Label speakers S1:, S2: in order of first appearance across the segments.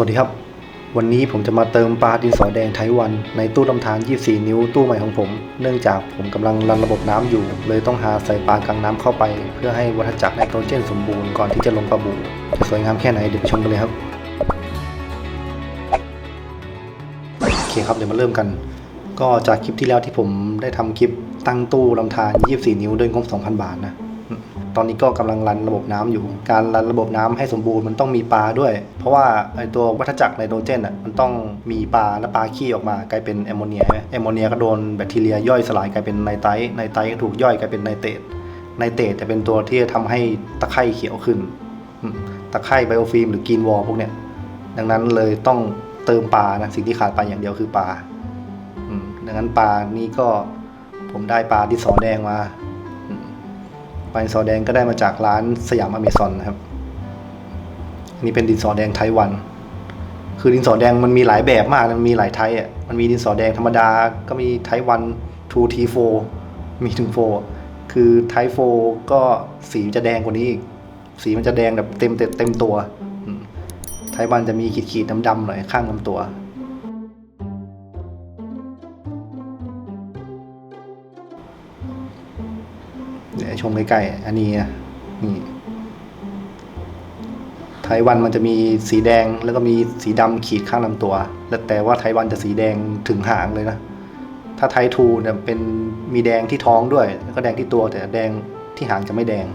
S1: วัสดีครับ วันนี้ผมจะมาเติมปลาดินสอแดงไทวันในตู้ลำธาร 24 นิ้วตู้ใหม่ของผม เนื่องจากผมกำลังรันระบบน้ำอยู่ เลยต้องหาใส่ปลากลางน้ำเข้าไป เพื่อให้วัฏจักรไนโตรเจนสมบูรณ์ก่อนที่จะลงปลาบูจะสวยงามแค่ไหนเดี๋ยวไปชมกันเลยครับ โอเคครับเดี๋ยวมาเริ่มกัน ก็จากคลิปที่แล้วที่ผมได้ทำคลิปตั้งตู้ลำธาร 24 นิ้วด้วยงบ 2,000 บาทนะ ตอนนี้ก็กำลังรันระบบน้ำอยู่ การรันระบบน้ำให้สมบูรณ์มันต้องมีปลาด้วย เพราะว่าไอตัววัฏจักรไนโตรเจนอะมันต้องมีปลาและปลาขี้ออกมากลายเป็นแอมโมเนียแอมโมเนียก็โดนแบคทีเรียย่อยสลายกลายเป็นไนไตร์ไนไตร์ก็ถูกย่อยกลายเป็นไนเตรตไนเตรตจะเป็นตัวที่จะทำให้ตะไคร่เขียวขึ้นตะไคร่ไบโอฟิล์มหรือกรีนวอลพวกเนี้ยดังนั้นเลยต้องเติมปลานะสิ่งที่ขาดไปอย่างเดียวคือปลาดังนั้นปลานี่ก็ผมได้ปลาที่สอแดงมา ปลาดินสอแดงก็ได้มาจากร้านสยามอเมซอนนะครับอันนี้เป็นดินสอแดงไทวัน คือดินสอแดงมันมีหลายแบบมากมันมีหลายไทยอะ มันมีดินสอแดงธรรมดา ก็มีไทวัน2 T4 มีถึง 4 คือไทโฟก็สีจะแดงกว่านี้อีก สีมันจะแดงแบบเต็มเต็มเต็มตัว ไทวันจะมีขีดขีดๆดำๆหน่อยข้างลำตัว เดี๋ยวชมใกล้ๆอันนี้นะนี่ไทวันมันจะมีสีแดงแล้วก็มีสีดำขีดข้างลำตัว แล้วแต่ว่าไทวันจะสีแดงถึงหางเลยนะ ถ้าไททูเนี่ยเป็นมีแดงที่ท้องด้วย แล้วก็แดงที่ตัวแต่แดงที่หางจะไม่แดง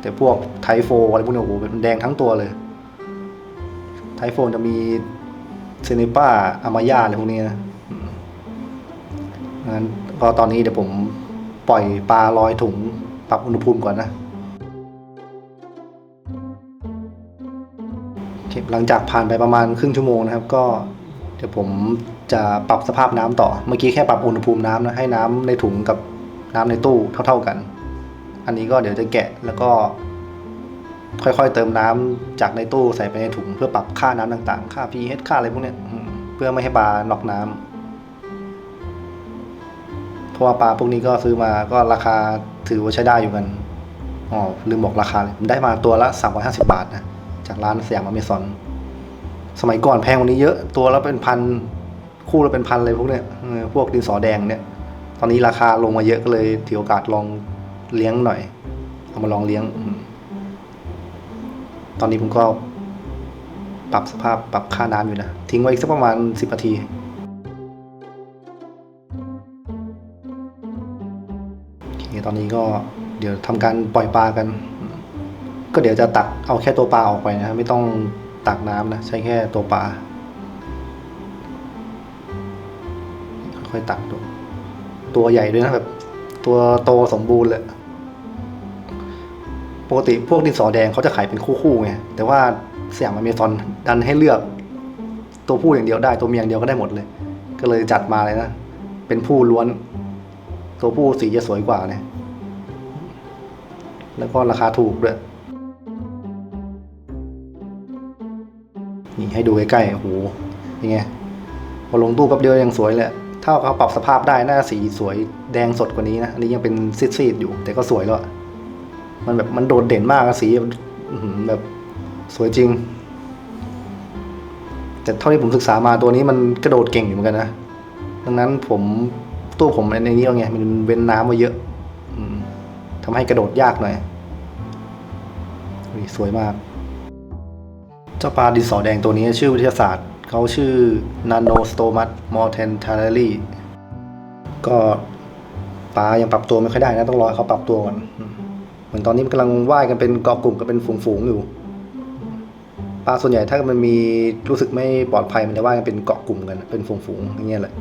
S1: แต่พวกไทโฟอะไรพวกนี้โอ้โหเป็นแดงทั้งตัวเลย ไทโฟจะมีเซเนป้าอามายาอะไรพวกนี้นะงั้นก็ตอนนี้เดี๋ยวผม ปล่อยปลาลอยถุงปรับอุณหภูมิก่อนนะหลังจากผ่านไปประมาณครึ่งชั่วโมงนะครับ ก็เดี๋ยวผมจะปรับสภาพน้ำต่อ เมื่อกี้แค่ปรับอุณหภูมิน้ำนะให้น้ำในถุงกับน้ำในตู้เท่า ๆกัน อันนี้ก็เดี๋ยวจะแกะแล้วก็ ค่อยๆเติมน้ำจากในตู้ใส่ไปในถุงเพื่อปรับค่าน้ำต่างๆ ค่า pH ค่าอะไรพวกเนี้ยเพื่อไม่ให้ปลาน็อกน้ำเพ ราะว่าปลาพวกนี้ก็ซื้อมาก็ราคาถือว่าใช้ได้อยู่กันอ๋อลืมบอกราคาเลยผมได้มาตัวละ 350 บาทนะ จากร้านสยามอเมซอนสมัยก่อนแพงกว่านี้เยอะตัวละเป็นพันคู่ละเป็นพันเลยพวกเนี้ยพวกดินสอแดงเนี่ยตอนนี้ราคาลงมาเยอะก็เลยถือโอกาสลองเลี้ยงหน่อย เอามาลองเลี้ยง ตอนนี้ผมก็ปรับสภาพปรับค่าน้ำอยู่นะ ทิ้งไว้อีกสักประมาณสิบนาที ตอนนี้ก็เดี๋ยวทำการปล่อยปลากัน ก็เดี๋ยวจะตักเอาแค่ตัวปลาออกไปนะครับไม่ต้องตักน้ำนะใช้แค่ตัวปลาค่อยๆตักดูตัวใหญ่ด้วยนะแบบตัวโตสมบูรณ์เลยปกติพวกดินสอแดงเขาจะขายเป็นคู่ๆไงแต่ว่าสยามอเมซอนดันให้เลือก ตัวผู้อย่างเดียวได้ ตัวเมียอย่างเดียวก็ได้หมดเลย ก็เลยจัดมาเลยนะ เป็นผู้ล้วน ตัวผู้สีจะสวยกว่าเนี่ย แล้วก็ราคาถูกด้วย นี่ให้ดูใกล้ๆโอ้โหยังไงพอลงตู้แป๊บเดียวยังสวยเลยถ้าเขาปรับสภาพได้น่าสีสวยแดงสดกว่านี้นะอันนี้ยังเป็นซีดๆอยู่ แต่ก็สวยแล้วอะมันแบบมันโดดเด่นมากสีแบบสวยจริง แต่เท่าที่ผมศึกษามาตัวนี้มันกระโดดเก่งอยู่เหมือนกันนะดังนั้นผมตู้ผมในนี้เอาไงมันเว้นน้ำมาเยอะ ทำให้กระโดดยากหน่อยสวยมาก เจ้าปลาดินสอแดงตัวนี้ชื่อวิทยาศาสตร์ เขาชื่อ Nanostomus mortentaleri ก็ปลายังปรับตัวไม่ค่อยได้นะ ต้องรอให้เขาปรับตัวก่อน เหมือนตอนนี้มันกำลังว่ายกันเป็นเกาะกลุ่มกันเป็นฝูงๆอยู่ปลาส่วนใหญ่ถ้ามันมีรู้สึกไม่ปลอดภัยมันจะว่ายกันเป็นเกาะกลุ่มกันเป็นฝูงๆอย่างเงี้ยแหละ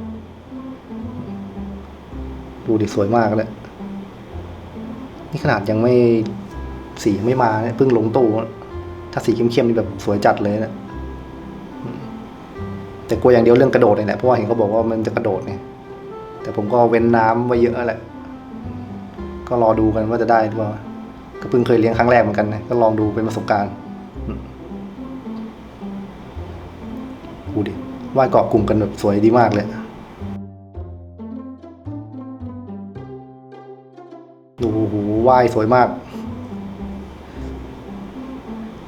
S1: ดูดิสวยมากเลย นี่ขนาดยังไม่สียังไม่มาเนี่ยเพิ่งลงตู้ถ้าสีเข้มๆนี่แบบสวยจัดเลยนะแต่กลัวอย่างเดียวเรื่องกระโดดเลยแหละเพราะว่าเห็นเขาบอกว่ามันจะกระโดดไงแต่ผมก็เว้นน้ำไว้เยอะแหละ ก็รอดูกันว่าจะได้หรือเปล่าก็เพิ่งเคยเลี้ยงครั้งแรกเหมือนกันนะก็ลองดูเป็นประสบการณ์ดูดิว่ายเกาะกลุ่มกันแบบสวยดีมากเลย ว่ายสวยมาก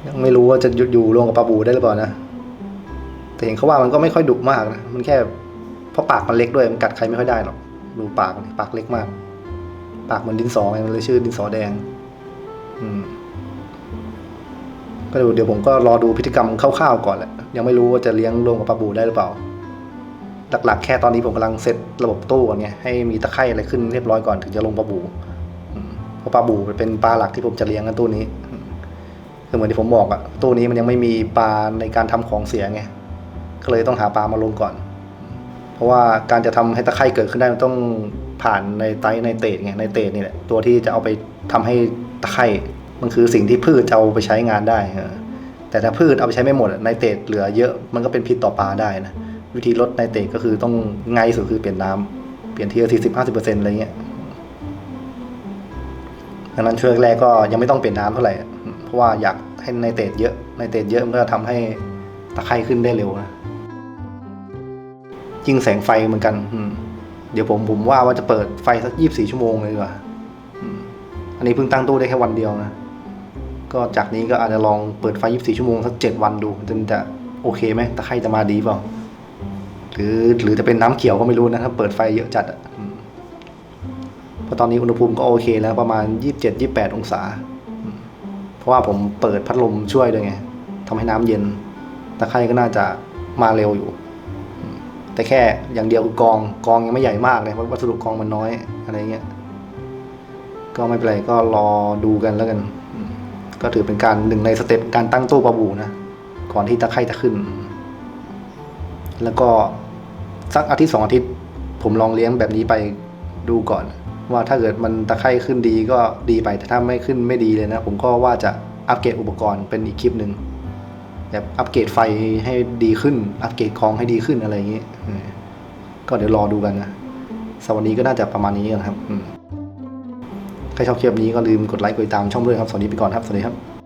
S1: ยังไม่รู้ว่าจะหยุดอยู่รวมกับปลาบูได้หรือเปล่านะ แต่เห็นเขาว่ามันก็ไม่ค่อยดุมากนะ มันแค่เพราะปากมันเล็กด้วย มันกัดใครไม่ค่อยได้หรอก ดูปากปากเล็กมาก ปากเหมือนดินสอไงมันเลยชื่อดินสอแดง อืม ก็เดี๋ยวเดี๋ยวผมก็รอดูพฤติกรรมคร่าวๆก่อนแหละ ยังไม่รู้ว่าจะเลี้ยงรวมกับปลาบูได้หรือเปล่าหลักๆแค่ตอนนี้ผมกำลังเซตระบบตู้ก่อนไงให้มีตะไคร่อะไรขึ้นเรียบร้อยก่อนถึงจะลงปลาบู เพราะปลาบูเป็นปลาหลักที่ผมจะเลี้ยงกันตู้นี้ คือเหมือนที่ผมบอกอะตู้นี้มันยังไม่มีปลาในการทำของเสียไงก็เลยต้องหาปลามาลงก่อน เพราะว่าการจะทำให้ตะไคร่เกิดขึ้นได้มันต้องผ่านในไตในเตดไงในเตดนี่แหละตัวที่จะเอาไปทำให้ตะไคร่มันคือสิ่งที่พืชจะเอาไปใช้งานได้แต่ถ้าพืชเอาไปใช้ไม่หมดในเตดเหลือเยอะมันก็เป็นพิษต่อปลาได้นะวิธีลดในเตดก็คือต้องไงสุดคือเปลี่ยนน้ำเปลี่ยนทีละสี่สิบห้าสิบเปอร์เซ็นต์อะไรเงี้ย ดังนั้นช่วงแรกก็ยังไม่ต้องเปลี่ยนน้ำเท่าไหร่ เพราะว่าอยากให้ไนเตรตเยอะไนเตรตเยอะมันก็ทำให้ตะไคร่ขึ้นได้เร็วนะยิ่งแสงไฟเหมือนกัน เดี๋ยวผมผมว่าว่าจะเปิดไฟสักยี่บสี่ชั่วโมงเลยดีกว่าอันนี้เพิ่งตั้งตู้ได้แค่วันเดียวนะ ก็จากนี้ก็อาจจะลองเปิดไฟยี่บสี่ชั่วโมงสักเจ็ดวันดูจนจะโอเคไหมตะไคร่จะมาดีเปล่า หรือหรือจะเป็นน้ำเขียวก็ไม่รู้นะถ้าเปิดไฟเยอะจัดอะ ราะตอนนี้อุณหภูมิก็โอเคแล้วประมาณ 27-28 องศา เพราะว่าผมเปิดพัดลมช่วยด้วยไงทำให้น้ำเย็นตะไคร่ก็น่าจะมาเร็วอยู่ แต่แค่อย่างเดียวคือกองกองยังไม่ใหญ่มากเลยเพราะวัสดุกองมันน้อยอะไรเงี้ยก็ไม่เป็นไรก็รอดูกันแล้วกัน ก็ถือเป็นการหนึ่งในสเต็ปการตั้งตู้ปลาบูนะ ก่อนที่ตะไคร่จะขึ้น แล้วก็สักอาทิตย์สองอาทิตย์ ผมลองเลี้ยงแบบนี้ไปดูก่อน ว่าถ้าเกิดมันตะไคร่ขึ้นดีก็ดีไปแต่ถ้าไม่ขึ้นไม่ดีเลยนะ ผมก็ว่าจะอัปเกรดอุปกรณ์เป็นอีกคลิปหนึ่งแบบอัปเกรดไฟให้ดีขึ้น อัปเกรดคลองให้ดีขึ้นอะไรอย่างนี้ก็เดี๋ยวรอดูกันนะสวันนี้ก็น่าจะประมาณนี้นะครับใครชอบคลิปนี้ก็ลืมกดไลค์กดติดตามช่องด้วยครับ สวัสดีไปก่อนครับ สวัสดีครับ